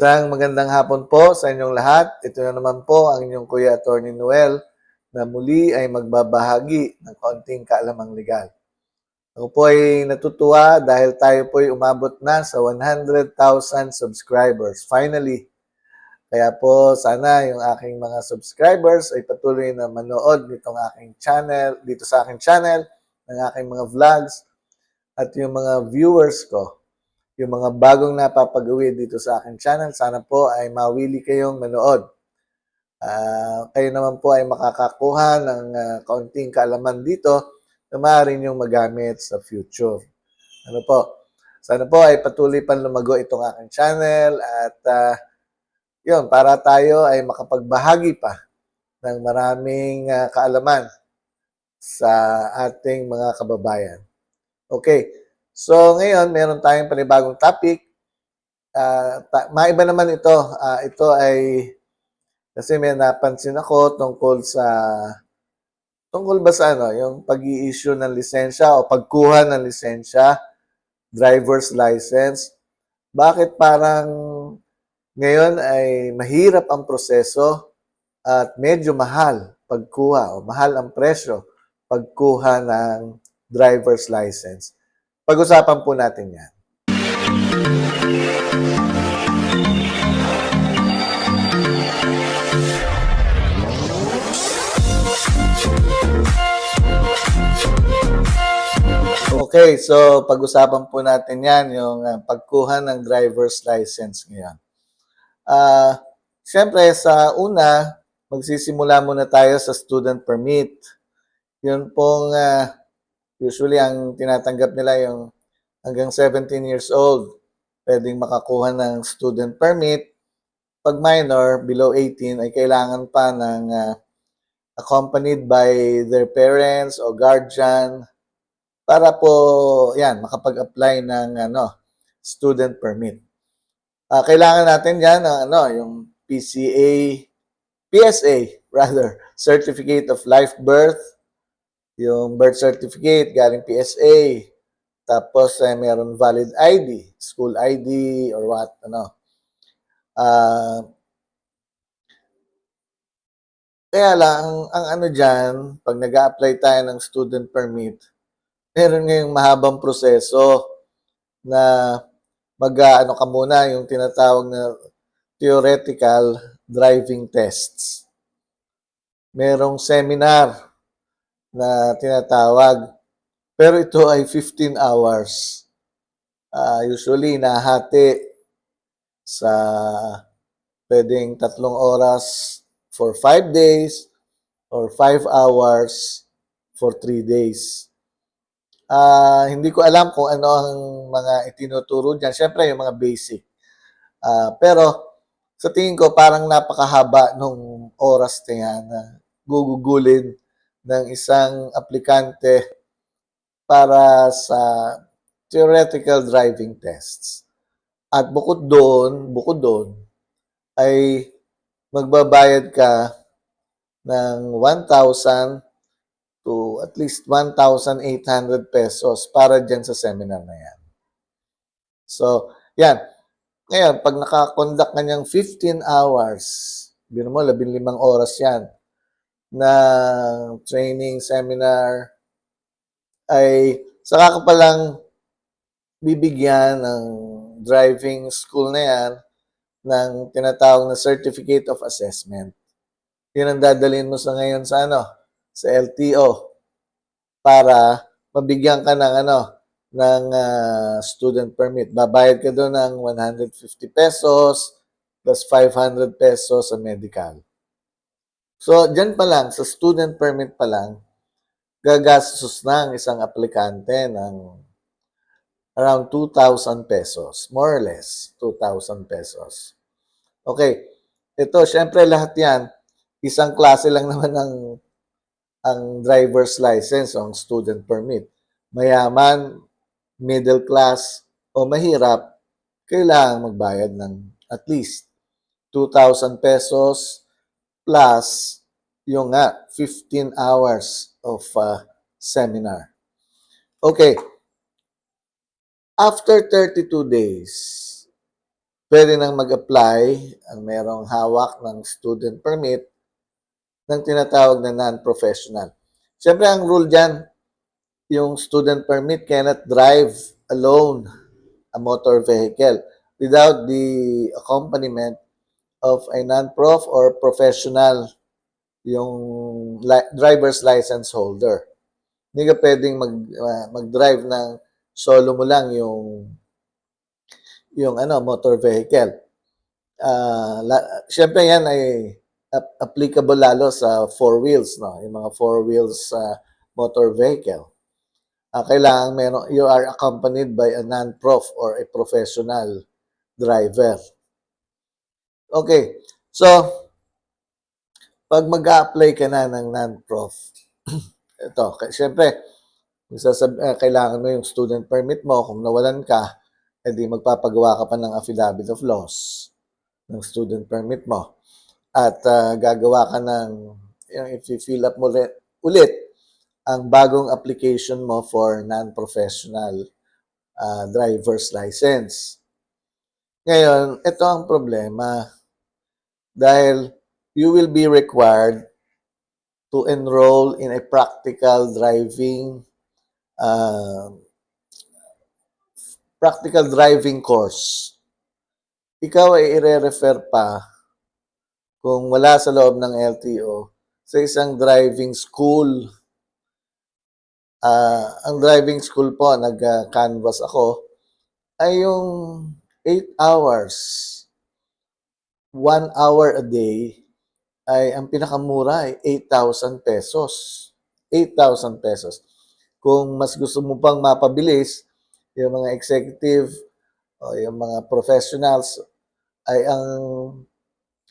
Isang magandang hapon po sa inyong lahat. Ito na naman po ang inyong Kuya Attorney Noel na muli ay magbabahagi ng kaunting kaalamang legal. Ako po ay natutuwa dahil tayo po ay umabot na sa 100,000 subscribers. Finally, kaya po sana yung aking mga subscribers ay patuloy na manood nitong aking channel, dito sa aking channel, ng aking mga vlogs, at yung mga viewers ko, yung mga bagong napapagawi dito sa aking channel, sana po ay mawili kayong manood. Ah, kayo naman po ay makakakuha ng ah, kaunting kaalaman dito na maaari niyong magamit sa future. Ano po? Sana po ay patuloy pang lumago itong aking channel at ah, yun, para tayo ay makapagbahagi pa ng maraming ah, kaalaman sa ating mga kababayan. Okay, so ngayon meron tayong panibagong topic. Ah, ta- maiba naman ito. Ah, ito ay kasi may napansin ako tungkol sa tungkol ba sa ano, yung pag-i-issue ng lisensya o pagkuha ng lisensya, driver's license. Bakit parang ngayon ay mahirap ang proseso at medyo mahal pagkuha o mahal ang presyo pagkuha ng driver's license. Pag-usapan po natin yan. Okay, so pag-usapan po natin yan, yung uh, pagkuha ng driver's license ngayon. Ah, Siyempre, sa una, magsisimula muna tayo sa student permit. Yun pong ah, usually ang tinatanggap nila yung hanggang 17 years old. Pwedeng makakuha ng student permit. Pag minor, below 18, ay kailangan pa ng ah, accompanied by their parents o guardian para po yan makapag-apply ng ano student permit. Ah, kailangan natin yan ng ano yung PCA PSA rather Certificate of Life Birth yung birth certificate galing PSA tapos eh, meron valid ID, school ID or what ano. Ah kaya lang, ang, ang ano dyan, pag nag apply tayo ng student permit, meron ngayong mahabang proseso na mag ano ka muna yung tinatawag na theoretical driving tests. Merong seminar na tinatawag pero ito ay 15 hours. Ah, usually nahati sa pwedeng tatlong oras for 5 days or 5 hours for 3 days. Ah, hindi ko alam kung ano ang mga itinuturo diyan. Siyempre, yung mga basic. Ah, pero sa tingin ko parang napakahaba nung oras na yan na gugugulin ng isang aplikante para sa theoretical driving tests. At bukod doon, bukod doon, ay magbabayad ka ng 1,000 to at least 1,800 pesos para dyan sa seminar na yan. So, yan. Ngayon, pag nakakonduct ka niyang 15 hours, bino mo, 15 oras yan, na training, seminar, ay saka ka palang bibigyan ng driving school na yan ng tinatawag na Certificate of Assessment. Yun ang dadalhin mo sa ngayon sa ano, sa LTO para mabigyan ka ng ano ng ah, student permit. Babayad ka doon ng 150 pesos plus 500 pesos sa medical. So, dyan pa lang, sa student permit pa lang, gagastos na ang isang aplikante ng around 2,000 pesos. More or less, 2,000 pesos. Okay. Ito, syempre lahat yan, isang klase lang naman ng ang driver's license o ang student permit. Mayaman, middle class, o mahirap, kailangan magbayad ng at least 2,000 pesos plus yung nga 15 hours of uh, seminar. Okay. After 32 days, pwede nang mag-apply ang merong hawak ng student permit ng tinatawag na non-professional. Siyempre, ang rule dyan, yung student permit cannot drive alone a motor vehicle without the accompaniment of a non-prof or professional yung li- driver's license holder. Hindi ka pwedeng mag, ah, mag-drive ng solo mo lang yung yung ano motor vehicle. Ah, la, syempre yan ay ap- applicable lalo sa four wheels, no? Yung mga four wheels sa motor vehicle. Ah, kailangan meron you are accompanied by a non-prof or a professional driver. Okay. So, pag mag-apply ka na ng non-prof, ito, sasab- eh, kailangan mo yung student permit mo. Kung nawalan ka, edi magpapagawa ka pa ng affidavit of loss ng student permit mo. At ah, gagawa ka ng, yung if you fill up mo ulit, ulit ang bagong application mo for non-professional ah, driver's license. Ngayon, ito ang problema dahil you will be required to enroll in a practical driving uh, practical driving course. Ikaw ay ire-refer pa kung wala sa loob ng LTO sa isang driving school. Ah, ang driving school po, nag-canvas ako, ay yung 8 hours, 1 hour a day, ay ang pinakamura ay 8,000 pesos. 8,000 pesos. Kung mas gusto mo pang mapabilis, yung mga executive o yung mga professionals ay ang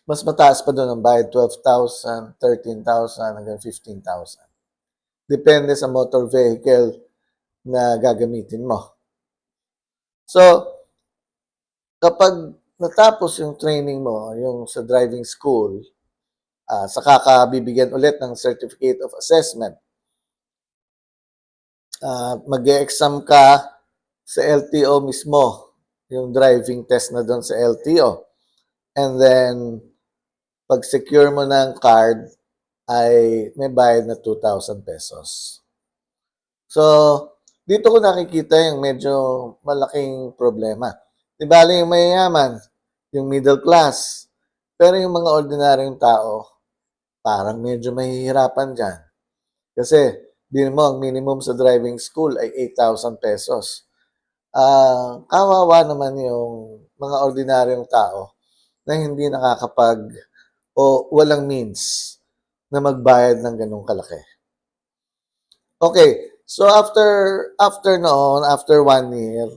mas mataas pa doon ang bayad, 12,000, 13,000, hanggang 15,000. Depende sa motor vehicle na gagamitin mo. So, kapag natapos yung training mo, yung sa driving school, ah saka ka bibigyan ulit ng certificate of assessment. Ah, mag-exam ka sa LTO mismo, yung driving test na doon sa LTO. And then, pag secure mo ng card, ay may bayad na 2,000 pesos. So, dito ko nakikita yung medyo malaking problema. Di bali yung mayayaman, yung middle class, pero yung mga ordinaryong tao, parang medyo mahihirapan dyan. Kasi, din mo, ang minimum sa driving school ay 8,000 pesos. Ah, kawawa naman yung mga ordinaryong tao na hindi nakakapag o walang means na magbayad ng ganong kalaki. Okay, so after after noon, after one year,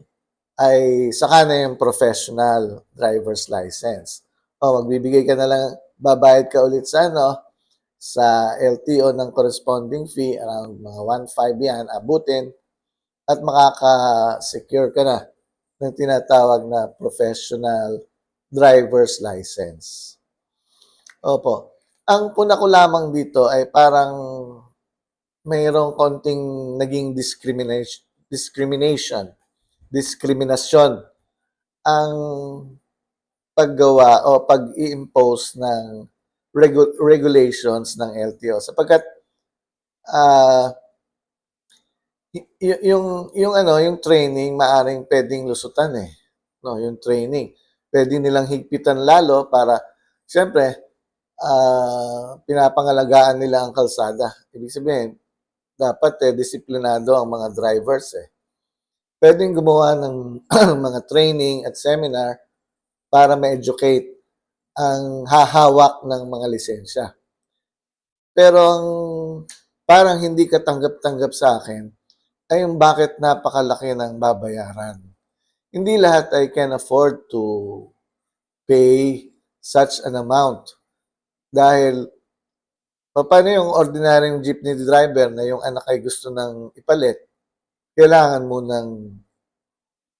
ay saka na yung professional driver's license. O magbibigay ka na lang, babayad ka ulit sa ano, sa LTO ng corresponding fee, around mga 1.5 yan, abutin, at makaka-secure ka na ng tinatawag na professional driver's license. Opo. Ang puna ko lamang dito ay parang mayroong konting naging discrimination, discrimination, diskriminasyon ang paggawa o pag-i-impose ng regu- regulations ng LTO sapagkat y- yung yung ano yung training maaring pwedeng lusutan eh no yung training. Pwede nilang higpitan lalo para siyempre ah pinapangalagaan nila ang kalsada. Ibig sabihin dapat eh disiplinado ang mga drivers eh pwedeng gumawa ng mga training at seminar para ma-educate ang hahawak ng mga lisensya. Pero ang parang hindi katanggap-tanggap sa akin ay yung bakit napakalaki ng babayaran. Hindi lahat ay can afford to pay such an amount. Dahil paano yung ordinaryong jeepney driver na yung anak ay gusto ng ipalit, kailangan mo nang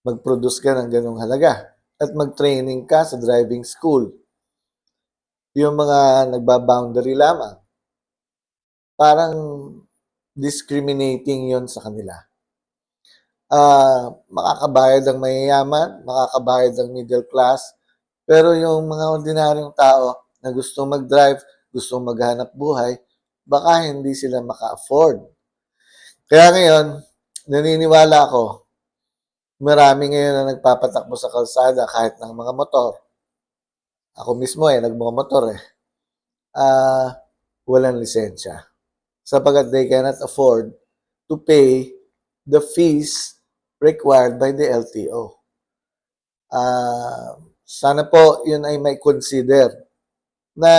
mag-produce ka ng ganong halaga at mag-training ka sa driving school. Yung mga nagba-boundary lamang, parang discriminating yon sa kanila. Ah, makakabayad ang mayayaman, makakabayad ang middle class, Pero yung mga ordinaryong tao na gustong mag-drive, gustong maghanap buhay, baka hindi sila maka-afford. Kaya ngayon, naniniwala ako, marami ngayon na nagpapatakbo sa kalsada kahit ng mga motor. Ako mismo eh, nagmumotor eh. Ah, walang lisensya. Sapagat they cannot afford to pay the fees required by the LTO. Ah, sana po yun ay may consider na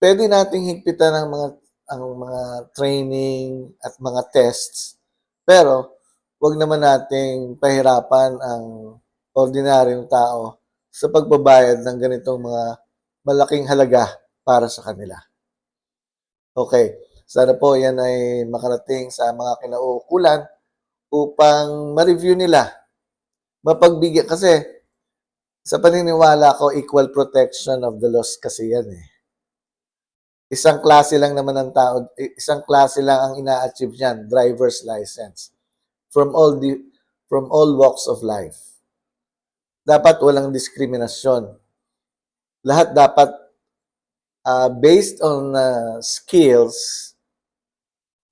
pwede nating higpitan ang mga ang mga training at mga tests pero wag naman nating pahirapan ang ordinaryong tao sa pagbabayad ng ganitong mga malaking halaga para sa kanila. Okay, sana po yan ay makarating sa mga kinauukulan upang ma-review nila. Mapagbigyan kasi sa paniniwala ko equal protection of the laws kasi yan eh. Isang klase lang naman ang tao, isang klase lang ang ina-achieve niyan, driver's license from all the from all walks of life. Dapat walang diskriminasyon. Lahat dapat uh, based on uh, skills,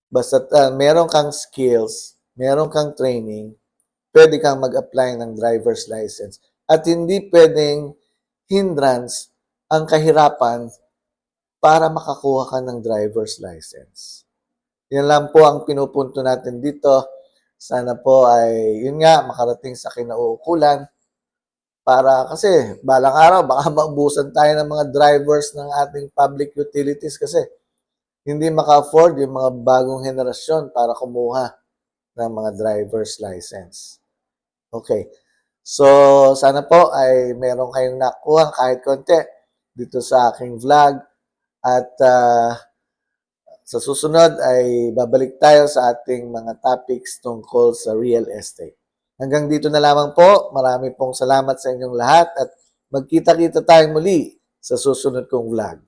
basta uh, meron kang skills, meron kang training, pwede kang mag-apply ng driver's license. At hindi pwedeng hindrance ang kahirapan para makakuha ka ng driver's license. Yan lang po ang pinupunto natin dito. Sana po ay, yun nga, makarating sa kinauukulan para kasi balang araw baka maubusan tayo ng mga drivers ng ating public utilities kasi hindi maka-afford yung mga bagong henerasyon para kumuha ng mga driver's license. Okay. So, sana po ay meron kayong nakuha kahit konti dito sa aking vlog at uh, sa susunod ay babalik tayo sa ating mga topics tungkol sa real estate. Hanggang dito na lamang po. Marami pong salamat sa inyong lahat at magkita-kita tayong muli sa susunod kong vlog.